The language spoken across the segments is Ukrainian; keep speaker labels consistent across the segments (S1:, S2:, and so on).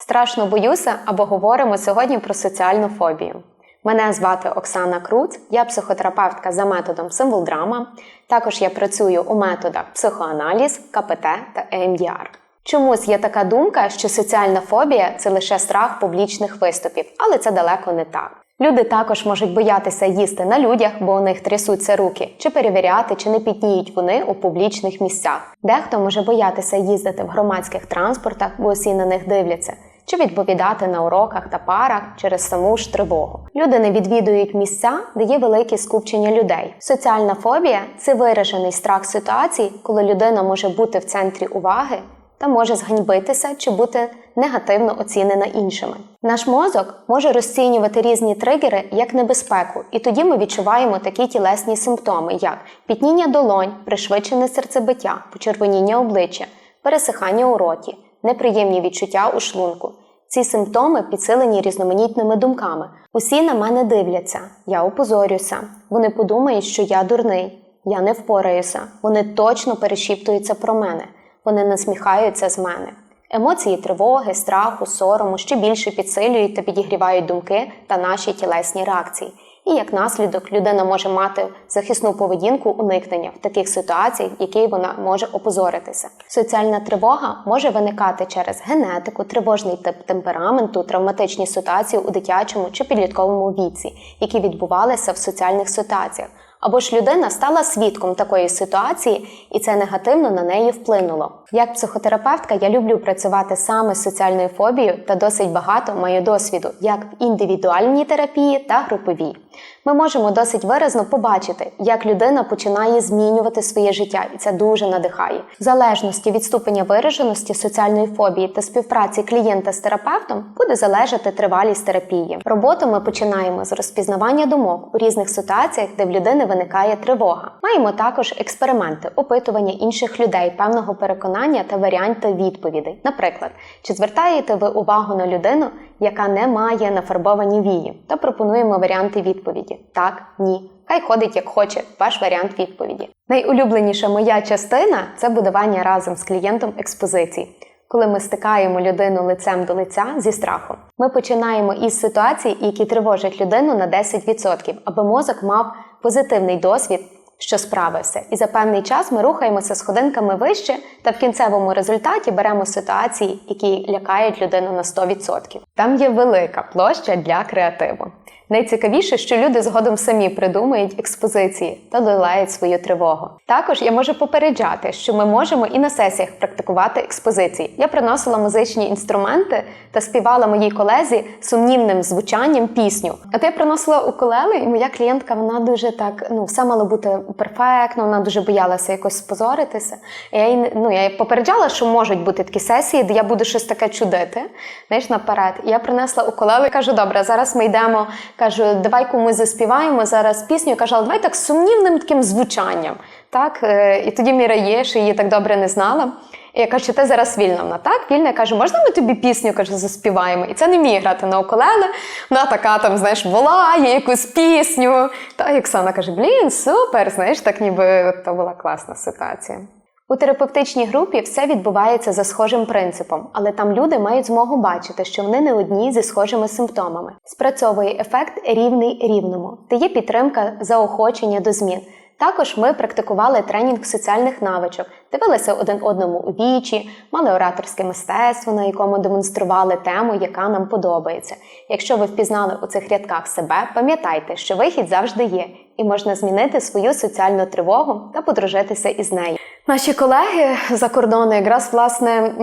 S1: Страшно боюся або говоримо сьогодні про соціальну фобію. Мене звати Оксана Круц, я психотерапевтка за методом символ драма. Також я працюю у методах психоаналіз, КПТ та ЕМДР. Чомусь є така думка, що соціальна фобія це лише страх публічних виступів, але це далеко не так. Люди також можуть боятися їсти на людях, бо у них трясуться руки, чи перевіряти, чи не пітніють вони у публічних місцях. Дехто може боятися їздити в громадських транспортах, бо усі на них дивляться, чи відповідати на уроках та парах через саму ж тривогу. Люди не відвідують місця, де є велике скупчення людей. Соціальна фобія це виражений страх ситуацій, коли людина може бути в центрі уваги та може зганьбитися чи бути негативно оцінена іншими. Наш мозок може розцінювати різні тригери як небезпеку, і тоді ми відчуваємо такі тілесні симптоми, як пітніння долонь, пришвидшене серцебиття, почервоніння обличчя, пересихання у роті, неприємні відчуття у шлунку. Ці симптоми підсилені різноманітними думками. Усі на мене дивляться, я опозорюся. Вони подумають, що я дурний, я не впораюся. Вони точно перешіптуються про мене, вони насміхаються з мене. Емоції тривоги, страху, сорому ще більше підсилюють та підігрівають думки та наші тілесні реакції. І як наслідок людина може мати захисну поведінку уникнення в таких ситуаціях, в якій вона може опозоритися. Соціальна тривога може виникати через генетику, тривожний тип темпераменту, травматичні ситуації у дитячому чи підлітковому віці, які відбувалися в соціальних ситуаціях. Або ж людина стала свідком такої ситуації, і це негативно на неї вплинуло. Як психотерапевтка я люблю працювати саме з соціальною фобією та досить багато маю досвіду як в індивідуальній терапії та груповій. Ми можемо досить виразно побачити, як людина починає змінювати своє життя, і це дуже надихає. В залежності від ступеня вираженості соціальної фобії та співпраці клієнта з терапевтом буде залежати тривалість терапії. Роботу ми починаємо з розпізнавання думок у різних ситуаціях, де в людини виникає тривога. Маємо також експерименти, опитування інших людей певного переконання та варіанти відповідей. Наприклад, чи звертаєте ви увагу на людину, яка не має нафарбовані вії, та пропонуємо варіанти відповіді: так, ні. Хай ходить як хоче, ваш варіант відповіді. Найулюбленіша моя частина це будування разом з клієнтом експозицій. Коли ми стикаємо людину лицем до лиця зі страхом, ми починаємо із ситуацій, які тривожать людину на 10%, аби мозок мав позитивний досвід, що справився. І за певний час ми рухаємося сходинками вище, та в кінцевому результаті беремо ситуації, які лякають людину на 100%. Там є велика площа для креативу. Найцікавіше, що люди згодом самі придумають експозиції та долають свою тривогу. Також я можу попереджати, що ми можемо і на сесіях практикувати експозиції. Я приносила музичні інструменти та співала моїй колезі сумнівним звучанням пісню. А я приносила укулеле, і моя клієнтка вона дуже так ну все мало бути перфектно. Вона дуже боялася якось спозоритися. Я їй ну я попереджала, що можуть бути такі сесії, де я буду щось таке чудити. Знаєш, наперед. Я принесла укулеле і кажу: добре, зараз ми йдемо. Кажу, давай комусь заспіваємо зараз пісню. Я кажу, але давай так сумнівним таким звучанням. Так, е, і тоді Міра є, що її так добре не знала. І я кажу, ти зараз вільна. Вона так, вільна. Я кажу, можна ми тобі пісню кажу, заспіваємо? І це не вміє грати на укулеле. Вона така там, знаєш, волає якусь пісню. Та Оксана каже: блін, супер! Знаєш, так ніби то була класна ситуація. У терапевтичній групі все відбувається за схожим принципом, але там люди мають змогу бачити, що вони не одні зі схожими симптомами. Спрацьовує ефект рівний рівному, та є підтримка заохочення до змін. Також ми практикували тренінг соціальних навичок, дивилися один одному у вічі, мали ораторське мистецтво, на якому демонстрували тему, яка нам подобається. Якщо ви впізнали у цих рядках себе, пам'ятайте, що вихід завжди є, і можна змінити свою соціальну тривогу та подружитися із нею. Наші колеги за кордону якраз власне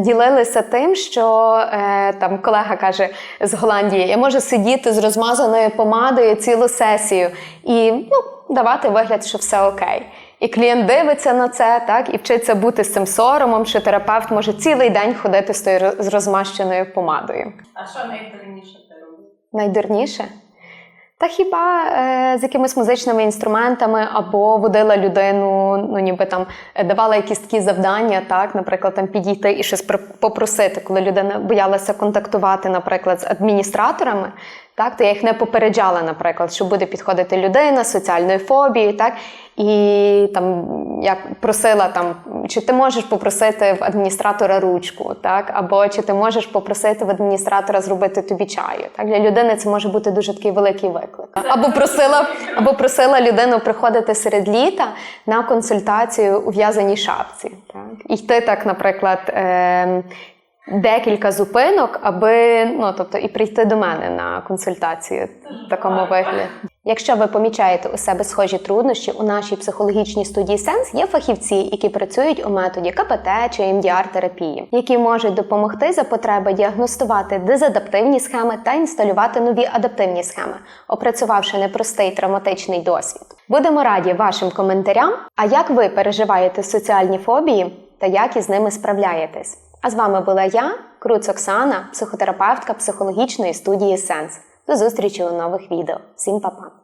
S1: ділилися тим, що е, там колега каже з Голландії: я можу сидіти з розмазаною помадою цілу сесію і ну, давати вигляд, що все окей. І клієнт дивиться на це, так і вчиться бути з цим соромом, що терапевт може цілий день ходити з тою з розмащеною помадою.
S2: А що найдурніше ти робиш?
S1: Найдурніше. Та хіба е, з якимись музичними інструментами або водила людину, ну ніби там е, давала якісь такі завдання, так, наприклад, там підійти і щось попросити, коли людина боялася контактувати, наприклад, з адміністраторами, Так, то я їх не попереджала, наприклад, що буде підходити людина з соціальною фобією, так і там я просила там, чи ти можеш попросити в адміністратора ручку, так, або чи ти можеш попросити в адміністратора зробити тобі чаю. Так для людини це може бути дуже такий великий виклик. Або просила, або просила людину приходити серед літа на консультацію у в'язаній шапці. Так, і йти так, наприклад. Е- декілька зупинок, аби ну тобто і прийти до мене на консультацію в такому вигляді. Якщо ви помічаєте у себе схожі труднощі у нашій психологічній студії Сенс є фахівці, які працюють у методі КПТ чи МДР терапії, які можуть допомогти за потреби діагностувати дезадаптивні схеми та інсталювати нові адаптивні схеми, опрацювавши непростий травматичний досвід. Будемо раді вашим коментарям. А як ви переживаєте соціальні фобії та як із ними справляєтесь? А з вами була я, Круц Оксана, психотерапевтка психологічної студії Сенс. До зустрічі у нових відео. Всім па-па!